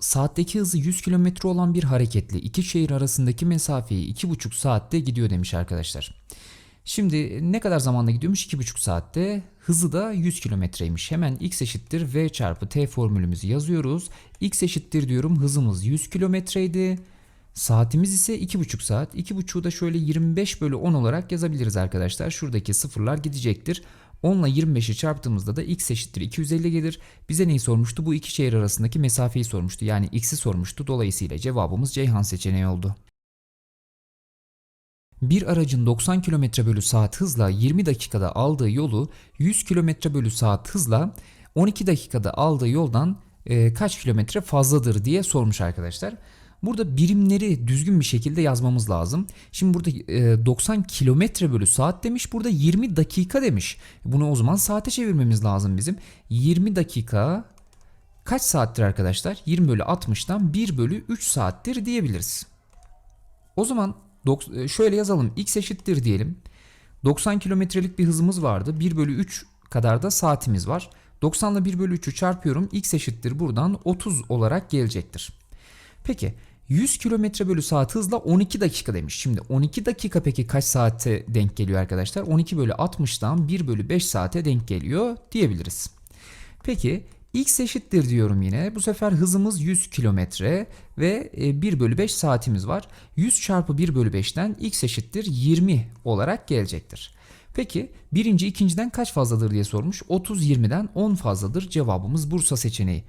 Saatteki hızı 100 km olan bir hareketli iki şehir arasındaki mesafeyi 2,5 saatte gidiyor demiş arkadaşlar. Şimdi ne kadar zamanda gidiyormuş? 2,5 saatte. Hızı da 100 kilometreymiş. Hemen x eşittir v çarpı t formülümüzü yazıyoruz. x eşittir diyorum hızımız 100 kilometreydi. Saatimiz ise 2,5 saat. 2,5'u da şöyle 25 bölü 10 olarak yazabiliriz arkadaşlar. Şuradaki sıfırlar gidecektir. 10 ile 25'i çarptığımızda da x eşittir 250 gelir. Bize neyi sormuştu? Bu iki şehir arasındaki mesafeyi sormuştu. Yani x'i sormuştu. Dolayısıyla cevabımız Ceyhan seçeneği oldu. Bir aracın 90 km bölü saat hızla 20 dakikada aldığı yolu 100 km bölü saat hızla 12 dakikada aldığı yoldan e, kaç kilometre fazladır diye sormuş arkadaşlar. Burada birimleri düzgün bir şekilde yazmamız lazım. Şimdi burada e, 90 kilometre bölü saat demiş. Burada 20 dakika demiş. Bunu o zaman saate çevirmemiz lazım bizim. 20 dakika kaç saattir arkadaşlar? 20 bölü 60'tan 1 bölü 3 saattir diyebiliriz. O zaman e, şöyle yazalım. X eşittir diyelim. 90 kilometrelik bir hızımız vardı. 1 bölü 3 kadar da saatimiz var. 90 ile 1 bölü 3'ü çarpıyorum. X eşittir buradan 30 olarak gelecektir. Peki 100 kilometre bölü saat hızla 12 dakika demiş. Şimdi 12 dakika peki kaç saate denk geliyor arkadaşlar? 12 bölü 60'dan 1 bölü 5 saate denk geliyor diyebiliriz. Peki x eşittir diyorum yine. Bu sefer hızımız 100 kilometre ve e, 1 bölü 5 saatimiz var. 100 çarpı 1 bölü 5'ten x eşittir 20 olarak gelecektir. Peki birinci ikinciden kaç fazladır diye sormuş. 30 20'den 10 fazladır. Cevabımız Bursa seçeneği.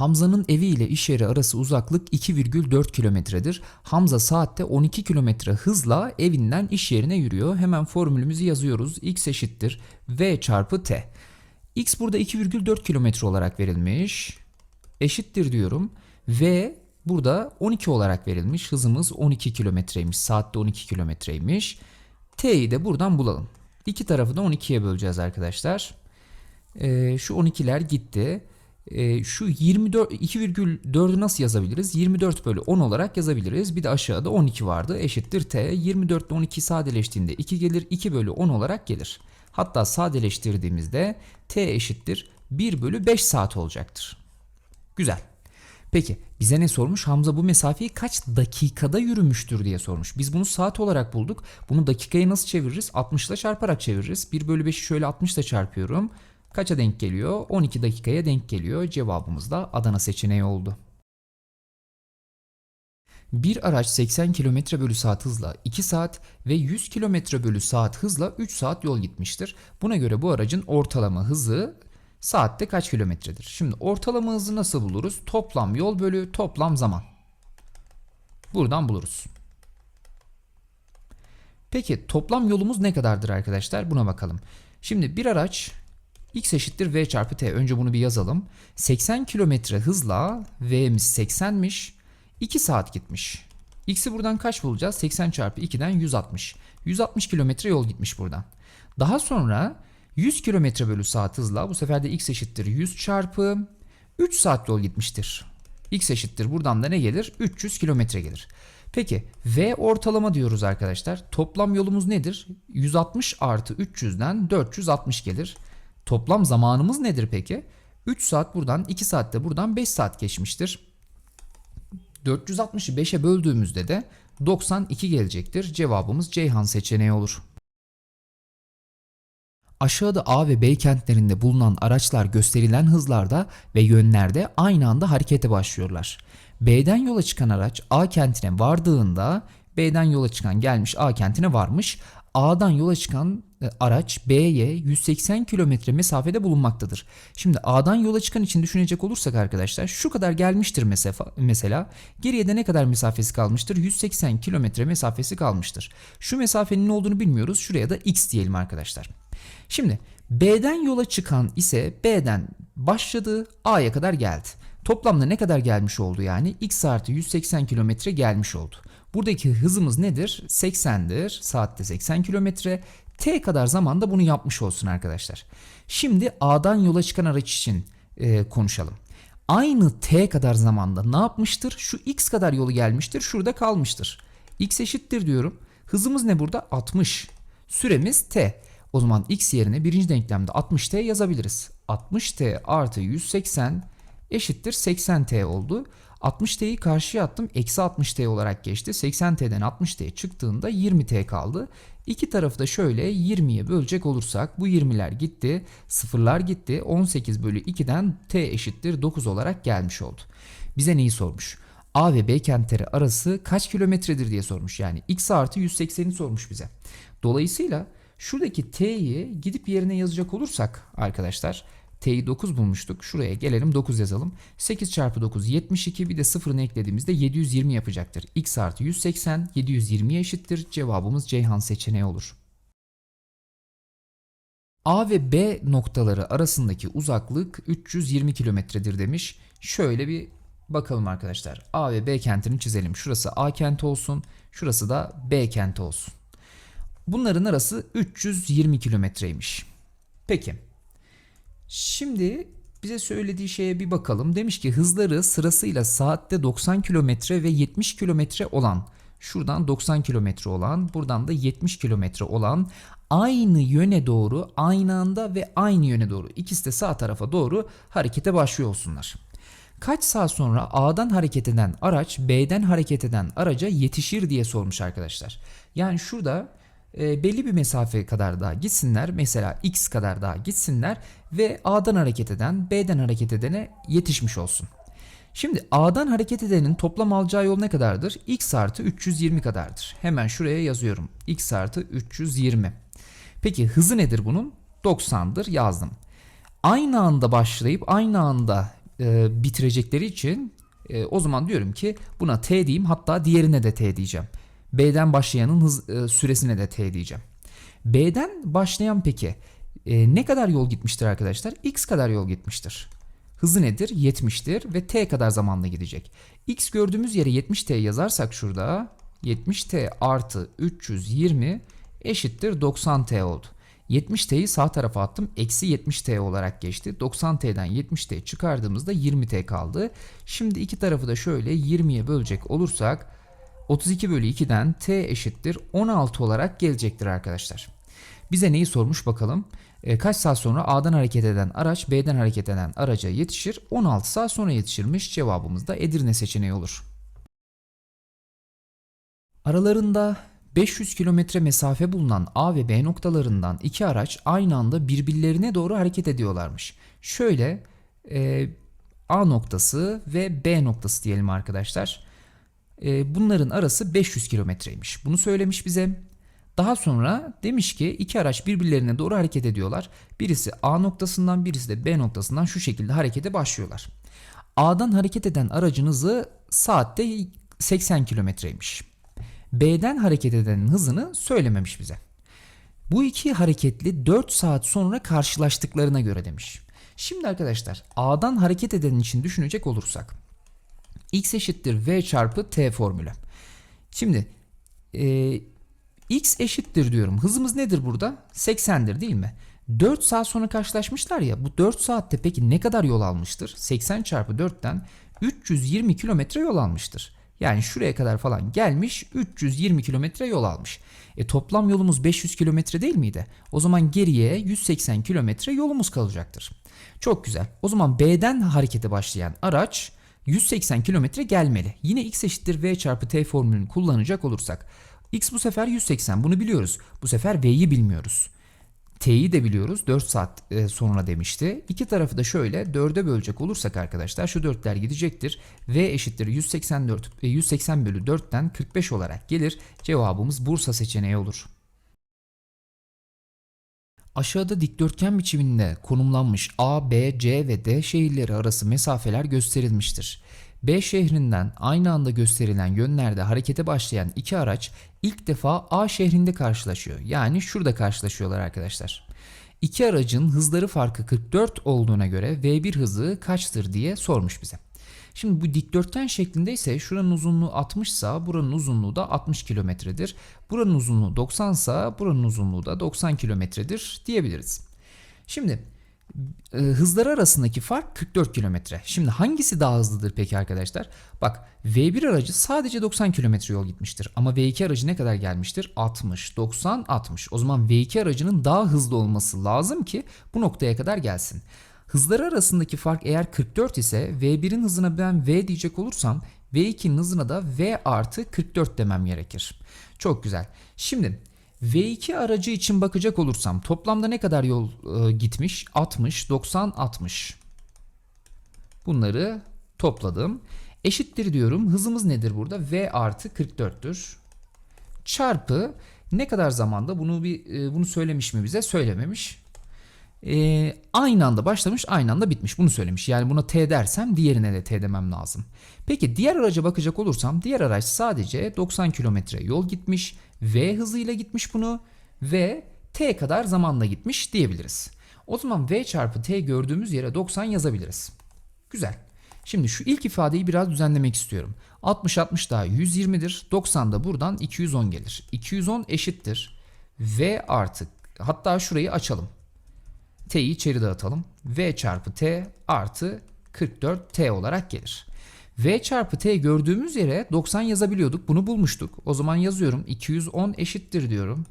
Hamza'nın evi ile iş yeri arası uzaklık 2,4 kilometredir. Hamza saatte 12 kilometre hızla evinden iş yerine yürüyor. Hemen formülümüzü yazıyoruz. x eşittir v çarpı t. x burada 2,4 kilometre olarak verilmiş. Eşittir diyorum. v burada 12 olarak verilmiş. Hızımız 12 kilometreymiş. Saatte 12 kilometreymiş. t'yi de buradan bulalım. İki tarafı da 12'ye böleceğiz arkadaşlar. Ee, şu 12'ler gitti. Ee, şu 24 2,4'ü nasıl yazabiliriz? 24 bölü 10 olarak yazabiliriz. Bir de aşağıda 12 vardı. Eşittir t. 24 ile 12 sadeleştiğinde 2 gelir. 2 bölü 10 olarak gelir. Hatta sadeleştirdiğimizde t eşittir 1 bölü 5 saat olacaktır. Güzel. Peki bize ne sormuş? Hamza bu mesafeyi kaç dakikada yürümüştür diye sormuş. Biz bunu saat olarak bulduk. Bunu dakikaya nasıl çeviririz? 60 ile çarparak çeviririz. 1 bölü 5'i şöyle 60 ile çarpıyorum. Kaça denk geliyor? 12 dakikaya denk geliyor. Cevabımız da Adana seçeneği oldu. Bir araç 80 km bölü saat hızla 2 saat ve 100 km bölü saat hızla 3 saat yol gitmiştir. Buna göre bu aracın ortalama hızı saatte kaç kilometredir? Şimdi ortalama hızı nasıl buluruz? Toplam yol bölü toplam zaman. Buradan buluruz. Peki toplam yolumuz ne kadardır arkadaşlar? Buna bakalım. Şimdi bir araç x eşittir v çarpı t. Önce bunu bir yazalım. 80 kilometre hızla v'miz 80'miş. 2 saat gitmiş. X'i buradan kaç bulacağız? 80 çarpı 2'den 160. 160 kilometre yol gitmiş buradan. Daha sonra 100 kilometre bölü saat hızla bu sefer de x eşittir 100 çarpı 3 saat yol gitmiştir. x eşittir buradan da ne gelir? 300 kilometre gelir. Peki v ortalama diyoruz arkadaşlar. Toplam yolumuz nedir? 160 artı 300'den 460 gelir. Toplam zamanımız nedir peki? 3 saat buradan 2 saatte buradan 5 saat geçmiştir. 460'ı 5'e böldüğümüzde de 92 gelecektir. Cevabımız Ceyhan seçeneği olur. Aşağıda A ve B kentlerinde bulunan araçlar gösterilen hızlarda ve yönlerde aynı anda harekete başlıyorlar. B'den yola çıkan araç A kentine vardığında B'den yola çıkan gelmiş A kentine varmış. A'dan yola çıkan araç B'ye 180 kilometre mesafede bulunmaktadır. Şimdi A'dan yola çıkan için düşünecek olursak arkadaşlar şu kadar gelmiştir mesela. Geriye de ne kadar mesafesi kalmıştır? 180 kilometre mesafesi kalmıştır. Şu mesafenin ne olduğunu bilmiyoruz. Şuraya da x diyelim arkadaşlar. Şimdi B'den yola çıkan ise B'den başladı A'ya kadar geldi. Toplamda ne kadar gelmiş oldu yani? X artı 180 kilometre gelmiş oldu. Buradaki hızımız nedir? 80'dir. Saatte 80 kilometre. T kadar zamanda bunu yapmış olsun arkadaşlar. Şimdi A'dan yola çıkan araç için e, konuşalım. Aynı T kadar zamanda ne yapmıştır? Şu X kadar yolu gelmiştir. Şurada kalmıştır. X eşittir diyorum. Hızımız ne burada? 60. Süremiz T. O zaman X yerine birinci denklemde 60T yazabiliriz. 60T artı 180 eşittir 80t oldu. 60t'yi karşıya attım. Eksi 60t olarak geçti. 80t'den 60t çıktığında 20t kaldı. İki tarafı da şöyle 20'ye bölecek olursak bu 20'ler gitti. Sıfırlar gitti. 18 bölü 2'den t eşittir 9 olarak gelmiş oldu. Bize neyi sormuş? A ve B kentleri arası kaç kilometredir diye sormuş. Yani x artı 180'i sormuş bize. Dolayısıyla şuradaki t'yi gidip yerine yazacak olursak arkadaşlar t'yi 9 bulmuştuk. Şuraya gelelim 9 yazalım. 8 çarpı 9 72 bir de sıfırını eklediğimizde 720 yapacaktır. x artı 180 720'ye eşittir. Cevabımız Ceyhan seçeneği olur. A ve B noktaları arasındaki uzaklık 320 kilometredir demiş. Şöyle bir bakalım arkadaşlar. A ve B kentini çizelim. Şurası A kenti olsun. Şurası da B kenti olsun. Bunların arası 320 kilometreymiş. Peki. Şimdi bize söylediği şeye bir bakalım. Demiş ki hızları sırasıyla saatte 90 kilometre ve 70 kilometre olan şuradan 90 kilometre olan buradan da 70 kilometre olan aynı yöne doğru aynı anda ve aynı yöne doğru ikisi de sağ tarafa doğru harekete başlıyor olsunlar. Kaç saat sonra A'dan hareket eden araç B'den hareket eden araca yetişir diye sormuş arkadaşlar. Yani şurada e, belli bir mesafe kadar daha gitsinler. Mesela x kadar daha gitsinler ve A'dan hareket eden B'den hareket edene yetişmiş olsun. Şimdi A'dan hareket edenin toplam alacağı yol ne kadardır? x artı 320 kadardır. Hemen şuraya yazıyorum. x artı 320. Peki hızı nedir bunun? 90'dır yazdım. Aynı anda başlayıp aynı anda e, bitirecekleri için e, o zaman diyorum ki buna t diyeyim hatta diğerine de t diyeceğim. B'den başlayanın hız e, süresine de t diyeceğim. B'den başlayan peki e, ne kadar yol gitmiştir arkadaşlar? X kadar yol gitmiştir. Hızı nedir? 70'tir ve t kadar zamanla gidecek. X gördüğümüz yere 70t yazarsak şurada 70t artı 320 eşittir 90t oldu. 70t'yi sağ tarafa attım. Eksi 70t olarak geçti. 90t'den 70t çıkardığımızda 20t kaldı. Şimdi iki tarafı da şöyle 20'ye bölecek olursak 32 bölü 2'den t eşittir 16 olarak gelecektir arkadaşlar. Bize neyi sormuş bakalım. E, kaç saat sonra A'dan hareket eden araç B'den hareket eden araca yetişir? 16 saat sonra yetişirmiş. Cevabımız da Edirne seçeneği olur. Aralarında 500 kilometre mesafe bulunan A ve B noktalarından iki araç aynı anda birbirlerine doğru hareket ediyorlarmış. Şöyle e, A noktası ve B noktası diyelim arkadaşlar. E, bunların arası 500 kilometreymiş. Bunu söylemiş bize. Daha sonra demiş ki iki araç birbirlerine doğru hareket ediyorlar. Birisi A noktasından birisi de B noktasından şu şekilde harekete başlıyorlar. A'dan hareket eden aracın hızı saatte 80 kilometreymiş. B'den hareket edenin hızını söylememiş bize. Bu iki hareketli 4 saat sonra karşılaştıklarına göre demiş. Şimdi arkadaşlar A'dan hareket edenin için düşünecek olursak x eşittir v çarpı t formülü. Şimdi e, x eşittir diyorum. Hızımız nedir burada? 80'dir değil mi? 4 saat sonra karşılaşmışlar ya bu 4 saatte peki ne kadar yol almıştır? 80 çarpı 4'ten 320 kilometre yol almıştır. Yani şuraya kadar falan gelmiş 320 kilometre yol almış. E toplam yolumuz 500 kilometre değil miydi? O zaman geriye 180 kilometre yolumuz kalacaktır. Çok güzel. O zaman B'den harekete başlayan araç 180 kilometre gelmeli. Yine x eşittir v çarpı t formülünü kullanacak olursak. x bu sefer 180 bunu biliyoruz. Bu sefer v'yi bilmiyoruz. T'yi de biliyoruz 4 saat e, sonra demişti. İki tarafı da şöyle 4'e bölecek olursak arkadaşlar şu 4'ler gidecektir. V eşittir 184, 180 bölü 4'ten 45 olarak gelir. Cevabımız Bursa seçeneği olur. Aşağıda dikdörtgen biçiminde konumlanmış A, B, C ve D şehirleri arası mesafeler gösterilmiştir. B şehrinden aynı anda gösterilen yönlerde harekete başlayan iki araç ilk defa A şehrinde karşılaşıyor. Yani şurada karşılaşıyorlar arkadaşlar. İki aracın hızları farkı 44 olduğuna göre V1 hızı kaçtır diye sormuş bize. Şimdi bu dikdörtgen şeklinde ise şuranın uzunluğu 60 ise buranın uzunluğu da 60 kilometredir. Buranın uzunluğu 90 ise buranın uzunluğu da 90 kilometredir diyebiliriz. Şimdi e, arasındaki fark 44 kilometre. Şimdi hangisi daha hızlıdır peki arkadaşlar? Bak V1 aracı sadece 90 kilometre yol gitmiştir. Ama V2 aracı ne kadar gelmiştir? 60, 90, 60. O zaman V2 aracının daha hızlı olması lazım ki bu noktaya kadar gelsin. Hızları arasındaki fark eğer 44 ise V1'in hızına ben V diyecek olursam V2'nin hızına da V artı 44 demem gerekir. Çok güzel. Şimdi V2 aracı için bakacak olursam toplamda ne kadar yol e, gitmiş? 60, 90, 60. Bunları topladım. Eşittir diyorum. Hızımız nedir burada? V artı 44'tür. Çarpı ne kadar zamanda bunu bir e, bunu söylemiş mi bize? Söylememiş. E, aynı anda başlamış, aynı anda bitmiş. Bunu söylemiş. Yani buna T dersem diğerine de T demem lazım. Peki diğer araca bakacak olursam diğer araç sadece 90 kilometre yol gitmiş. V hızıyla gitmiş bunu ve T kadar zamanla gitmiş diyebiliriz. O zaman V çarpı T gördüğümüz yere 90 yazabiliriz. Güzel. Şimdi şu ilk ifadeyi biraz düzenlemek istiyorum. 60 60 daha 120'dir. 90 da buradan 210 gelir. 210 eşittir. V artı hatta şurayı açalım. T'yi içeri dağıtalım. V çarpı T artı 44 T olarak gelir. V çarpı T gördüğümüz yere 90 yazabiliyorduk. Bunu bulmuştuk. O zaman yazıyorum. 210 eşittir diyorum.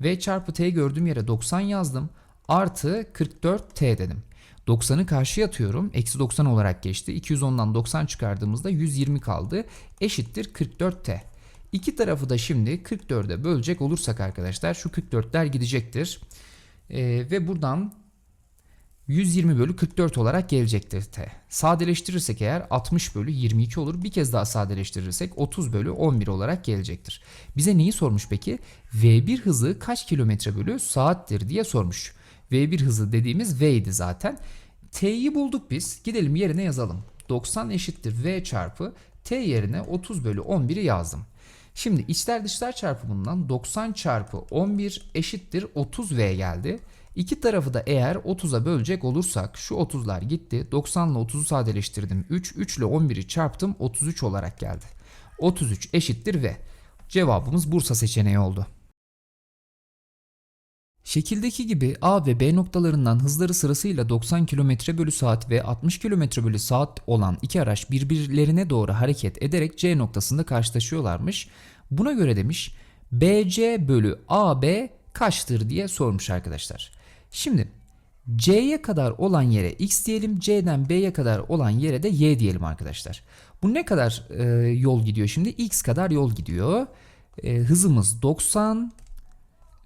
V çarpı T gördüğüm yere 90 yazdım. Artı 44 T dedim. 90'ı karşıya atıyorum. Eksi 90 olarak geçti. 210'dan 90 çıkardığımızda 120 kaldı. Eşittir 44T. İki tarafı da şimdi 44'e bölecek olursak arkadaşlar şu 44'ler gidecektir. Ee, ve buradan 120 bölü 44 olarak gelecektir T. Sadeleştirirsek eğer 60 bölü 22 olur. Bir kez daha sadeleştirirsek 30 bölü 11 olarak gelecektir. Bize neyi sormuş peki? V1 hızı kaç kilometre bölü saattir diye sormuş. V1 hızı dediğimiz V idi zaten. T'yi bulduk biz. Gidelim yerine yazalım. 90 eşittir V çarpı T yerine 30 bölü 11'i yazdım. Şimdi içler dışlar çarpımından 90 çarpı 11 eşittir 30V geldi. İki tarafı da eğer 30'a bölecek olursak şu 30'lar gitti. 90 ile 30'u sadeleştirdim. 3, 3 ile 11'i çarptım 33 olarak geldi. 33 eşittir V. Cevabımız Bursa seçeneği oldu. Şekildeki gibi A ve B noktalarından hızları sırasıyla 90 km bölü saat ve 60 km bölü saat olan iki araç birbirlerine doğru hareket ederek C noktasında karşılaşıyorlarmış. Buna göre demiş BC bölü AB kaçtır diye sormuş arkadaşlar. Şimdi C'ye kadar olan yere X diyelim, C'den B'ye kadar olan yere de Y diyelim arkadaşlar. Bu ne kadar e, yol gidiyor şimdi? X kadar yol gidiyor. E, hızımız 90,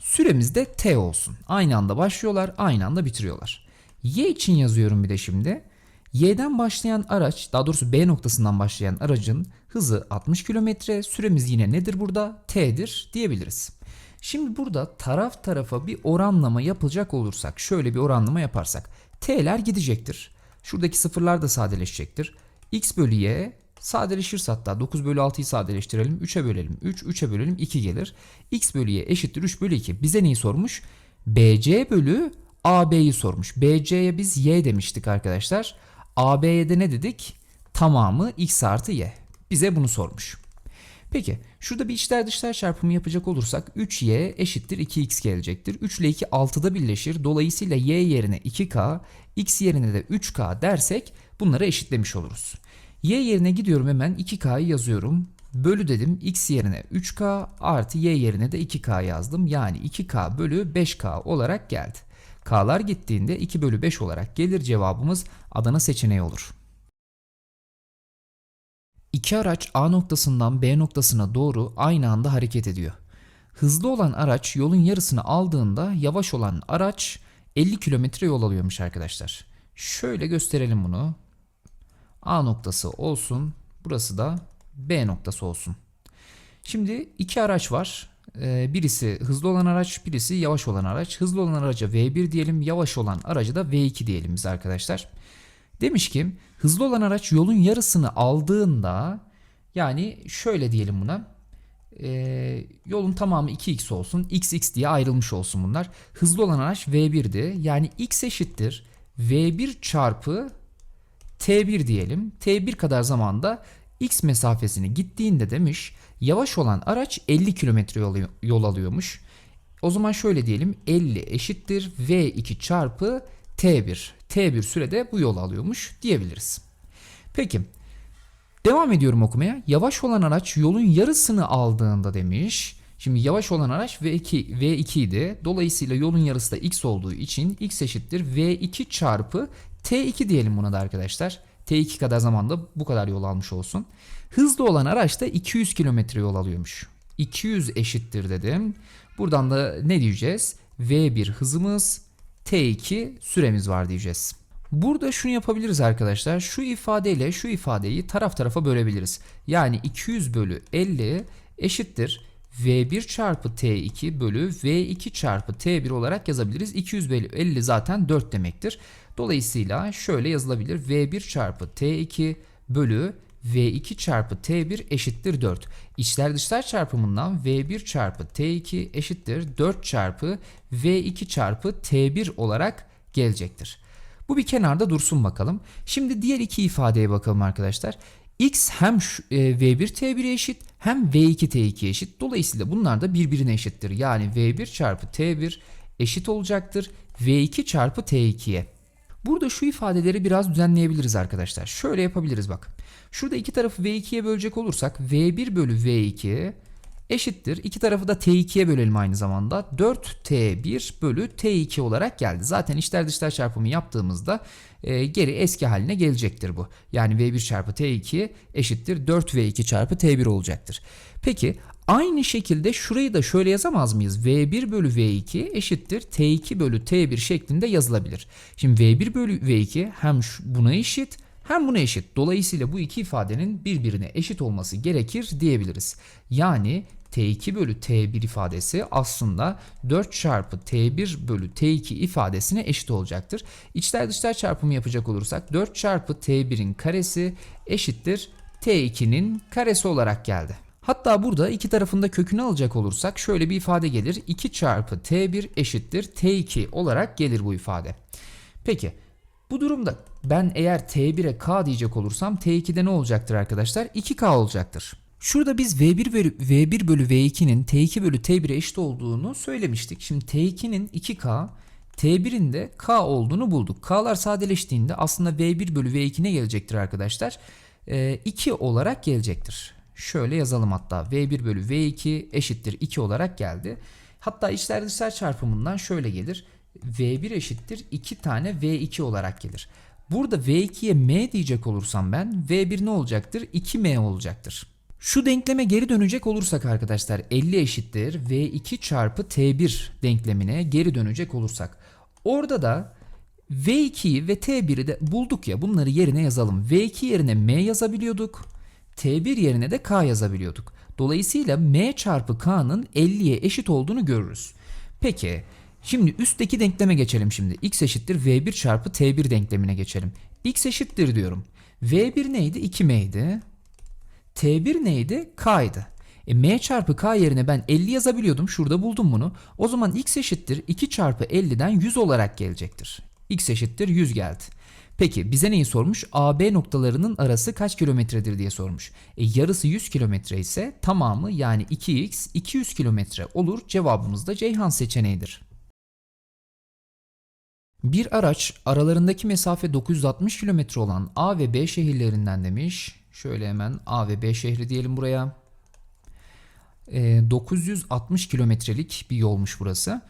Süremiz de T olsun. Aynı anda başlıyorlar, aynı anda bitiriyorlar. Y için yazıyorum bir de şimdi. Y'den başlayan araç, daha doğrusu B noktasından başlayan aracın hızı 60 km, süremiz yine nedir burada? T'dir diyebiliriz. Şimdi burada taraf tarafa bir oranlama yapacak olursak, şöyle bir oranlama yaparsak, T'ler gidecektir. Şuradaki sıfırlar da sadeleşecektir. X bölü Y Sadeleşirse hatta 9 bölü 6'yı sadeleştirelim. 3'e bölelim. 3, 3'e bölelim 2 gelir. X bölü Y eşittir 3 bölü 2. Bize neyi sormuş? BC bölü AB'yi sormuş. BC'ye biz Y demiştik arkadaşlar. AB'ye de ne dedik? Tamamı X artı Y. Bize bunu sormuş. Peki şurada bir içler dışlar çarpımı yapacak olursak 3y eşittir 2x gelecektir. 3 ile 2 6'da birleşir. Dolayısıyla y yerine 2k, x yerine de 3k dersek bunları eşitlemiş oluruz. Y yerine gidiyorum hemen 2K'yı yazıyorum. Bölü dedim x yerine 3K artı Y yerine de 2K yazdım. Yani 2K bölü 5K olarak geldi. K'lar gittiğinde 2 bölü 5 olarak gelir cevabımız Adana seçeneği olur. İki araç A noktasından B noktasına doğru aynı anda hareket ediyor. Hızlı olan araç yolun yarısını aldığında yavaş olan araç 50 kilometre yol alıyormuş arkadaşlar. Şöyle gösterelim bunu. A noktası olsun. Burası da B noktası olsun. Şimdi iki araç var. Ee, birisi hızlı olan araç, birisi yavaş olan araç. Hızlı olan araca V1 diyelim, yavaş olan araca da V2 diyelim biz arkadaşlar. Demiş ki hızlı olan araç yolun yarısını aldığında yani şöyle diyelim buna. Ee, yolun tamamı 2x olsun. xx diye ayrılmış olsun bunlar. Hızlı olan araç V1'di. Yani x eşittir. V1 çarpı T1 diyelim. T1 kadar zamanda X mesafesini gittiğinde demiş yavaş olan araç 50 km yol, alıyormuş. O zaman şöyle diyelim 50 eşittir V2 çarpı T1. T1 sürede bu yol alıyormuş diyebiliriz. Peki devam ediyorum okumaya. Yavaş olan araç yolun yarısını aldığında demiş. Şimdi yavaş olan araç V2, V2 idi. Dolayısıyla yolun yarısı da x olduğu için x eşittir V2 çarpı T2 diyelim buna da arkadaşlar. T2 kadar zamanda bu kadar yol almış olsun. Hızlı olan araç da 200 kilometre yol alıyormuş. 200 eşittir dedim. Buradan da ne diyeceğiz? V1 hızımız, T2 süremiz var diyeceğiz. Burada şunu yapabiliriz arkadaşlar. Şu ifadeyle şu ifadeyi taraf tarafa bölebiliriz. Yani 200 bölü 50 eşittir. V1 çarpı T2 bölü V2 çarpı T1 olarak yazabiliriz. 200 bölü 50 zaten 4 demektir. Dolayısıyla şöyle yazılabilir. V1 çarpı T2 bölü V2 çarpı T1 eşittir 4. İçler dışlar çarpımından V1 çarpı T2 eşittir 4 çarpı V2 çarpı T1 olarak gelecektir. Bu bir kenarda dursun bakalım. Şimdi diğer iki ifadeye bakalım arkadaşlar. X hem şu- e, V1 T1'e eşit hem V2 T2'ye eşit. Dolayısıyla bunlar da birbirine eşittir. Yani V1 çarpı T1 eşit olacaktır V2 çarpı T2'ye. Burada şu ifadeleri biraz düzenleyebiliriz arkadaşlar. Şöyle yapabiliriz bak. Şurada iki tarafı V2'ye bölecek olursak V1 bölü V2 eşittir. İki tarafı da T2'ye bölelim aynı zamanda. 4T1 bölü T2 olarak geldi. Zaten içler dışlar çarpımı yaptığımızda e, geri eski haline gelecektir bu. Yani V1 çarpı T2 eşittir 4V2 çarpı T1 olacaktır. Peki aynı şekilde şurayı da şöyle yazamaz mıyız? V1 bölü V2 eşittir T2 bölü T1 şeklinde yazılabilir. Şimdi V1 bölü V2 hem buna eşit hem buna eşit. Dolayısıyla bu iki ifadenin birbirine eşit olması gerekir diyebiliriz. Yani T2 bölü T1 ifadesi aslında 4 çarpı T1 bölü T2 ifadesine eşit olacaktır. İçler dışlar çarpımı yapacak olursak 4 çarpı T1'in karesi eşittir T2'nin karesi olarak geldi. Hatta burada iki tarafında kökünü alacak olursak şöyle bir ifade gelir. 2 çarpı T1 eşittir T2 olarak gelir bu ifade. Peki bu durumda ben eğer T1'e K diyecek olursam T2'de ne olacaktır arkadaşlar? 2K olacaktır. Şurada biz V1 bölü, V1 bölü V2'nin T2 bölü T1'e eşit olduğunu söylemiştik. Şimdi T2'nin 2K, T1'in de K olduğunu bulduk. K'lar sadeleştiğinde aslında V1 bölü V2 ne gelecektir arkadaşlar? Ee, 2 olarak gelecektir. Şöyle yazalım hatta V1 bölü V2 eşittir 2 olarak geldi. Hatta içler dışlar çarpımından şöyle gelir. V1 eşittir 2 tane V2 olarak gelir. Burada V2'ye M diyecek olursam ben V1 ne olacaktır? 2M olacaktır. Şu denkleme geri dönecek olursak arkadaşlar 50 eşittir V2 çarpı T1 denklemine geri dönecek olursak. Orada da V2'yi ve T1'i de bulduk ya bunları yerine yazalım. V2 yerine M yazabiliyorduk. T1 yerine de K yazabiliyorduk. Dolayısıyla M çarpı K'nın 50'ye eşit olduğunu görürüz. Peki şimdi üstteki denkleme geçelim şimdi. X eşittir V1 çarpı T1 denklemine geçelim. X eşittir diyorum. V1 neydi? 2M'ydi. T1 neydi? K'ydı. E, M çarpı K yerine ben 50 yazabiliyordum. Şurada buldum bunu. O zaman X eşittir 2 çarpı 50'den 100 olarak gelecektir. X eşittir 100 geldi. Peki bize neyi sormuş? AB noktalarının arası kaç kilometredir diye sormuş. E, yarısı 100 kilometre ise tamamı yani 2x 200 kilometre olur. Cevabımız da Ceyhan seçeneğidir. Bir araç aralarındaki mesafe 960 kilometre olan A ve B şehirlerinden demiş. Şöyle hemen A ve B şehri diyelim buraya. Ee, 960 kilometrelik bir yolmuş burası.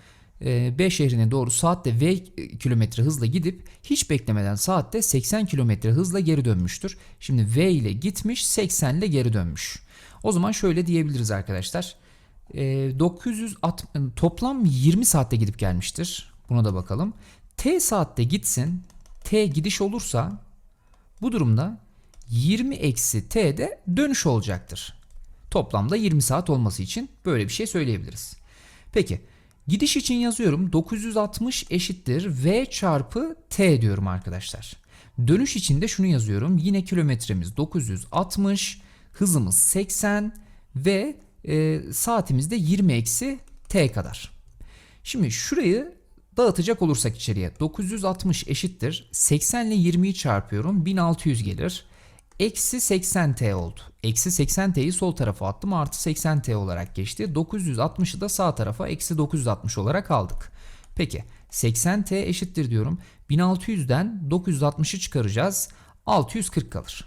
Ee, B şehrine doğru saatte V kilometre hızla gidip hiç beklemeden saatte 80 kilometre hızla geri dönmüştür. Şimdi V ile gitmiş 80 ile geri dönmüş. O zaman şöyle diyebiliriz arkadaşlar. Ee, 960 toplam 20 saatte gidip gelmiştir. Buna da bakalım. T saatte gitsin. T gidiş olursa bu durumda 20 eksi T de dönüş olacaktır. Toplamda 20 saat olması için böyle bir şey söyleyebiliriz. Peki gidiş için yazıyorum 960 eşittir V çarpı T diyorum arkadaşlar. Dönüş için de şunu yazıyorum yine kilometremiz 960 hızımız 80 ve e, saatimiz de 20 eksi T kadar. Şimdi şurayı dağıtacak olursak içeriye 960 eşittir 80 ile 20'yi çarpıyorum 1600 gelir. Eksi 80t oldu. Eksi 80t'yi sol tarafa attım artı 80t olarak geçti. 960'ı da sağ tarafa eksi 960 olarak aldık. Peki 80t eşittir diyorum. 1600'den 960'ı çıkaracağız. 640 kalır.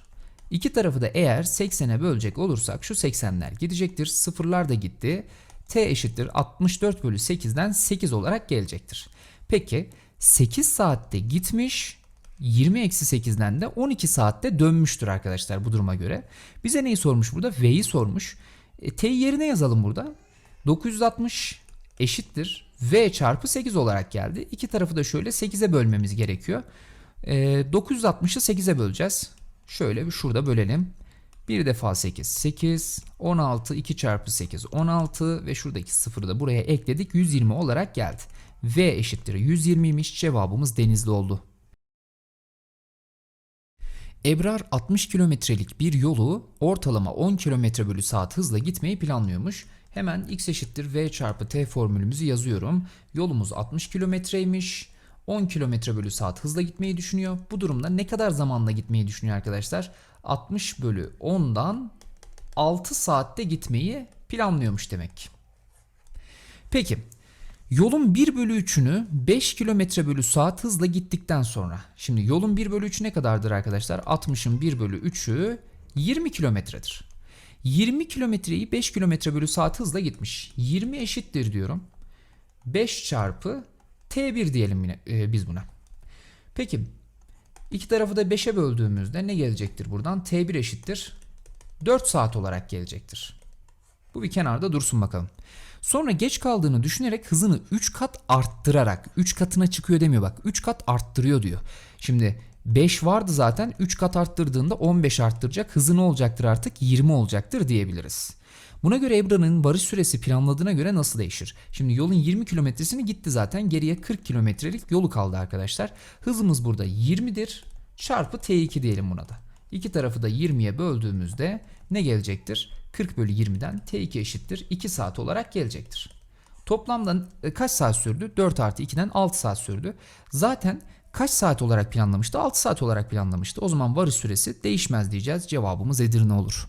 İki tarafı da eğer 80'e bölecek olursak şu 80'ler gidecektir. Sıfırlar da gitti. T eşittir 64 bölü 8'den 8 olarak gelecektir. Peki 8 saatte gitmiş 20 eksi 8'den de 12 saatte dönmüştür arkadaşlar bu duruma göre. Bize neyi sormuş burada? V'yi sormuş. E, T'yi yerine yazalım burada. 960 eşittir V çarpı 8 olarak geldi. İki tarafı da şöyle 8'e bölmemiz gerekiyor. E, 960'ı 8'e böleceğiz. Şöyle bir şurada bölelim. Bir defa 8 8 16 2 çarpı 8 16 ve şuradaki sıfırı da buraya ekledik 120 olarak geldi. V eşittir 120'ymiş cevabımız denizli oldu. Ebrar 60 kilometrelik bir yolu ortalama 10 kilometre bölü saat hızla gitmeyi planlıyormuş. Hemen x eşittir v çarpı t formülümüzü yazıyorum. Yolumuz 60 kilometreymiş. 10 kilometre bölü saat hızla gitmeyi düşünüyor. Bu durumda ne kadar zamanla gitmeyi düşünüyor arkadaşlar? 60 bölü 10'dan 6 saatte gitmeyi planlıyormuş demek ki. Peki Yolun 1 bölü 3'ünü 5 kilometre bölü saat hızla gittikten sonra. Şimdi yolun 1 bölü 3'ü ne kadardır arkadaşlar? 60'ın 1 bölü 3'ü 20 kilometredir. 20 kilometreyi 5 kilometre bölü saat hızla gitmiş. 20 eşittir diyorum. 5 çarpı T1 diyelim yine, e, biz buna. Peki iki tarafı da 5'e böldüğümüzde ne gelecektir buradan? T1 eşittir 4 saat olarak gelecektir. Bu bir kenarda dursun bakalım. Sonra geç kaldığını düşünerek hızını 3 kat arttırarak 3 katına çıkıyor demiyor bak 3 kat arttırıyor diyor. Şimdi 5 vardı zaten 3 kat arttırdığında 15 arttıracak hızı ne olacaktır artık 20 olacaktır diyebiliriz. Buna göre Ebra'nın varış süresi planladığına göre nasıl değişir? Şimdi yolun 20 kilometresini gitti zaten geriye 40 kilometrelik yolu kaldı arkadaşlar. Hızımız burada 20'dir çarpı T2 diyelim buna da. İki tarafı da 20'ye böldüğümüzde ne gelecektir? 40 bölü 20'den T2 eşittir 2 saat olarak gelecektir. Toplamda e, kaç saat sürdü? 4 artı 2'den 6 saat sürdü. Zaten kaç saat olarak planlamıştı? 6 saat olarak planlamıştı. O zaman varış süresi değişmez diyeceğiz. Cevabımız Edirne olur.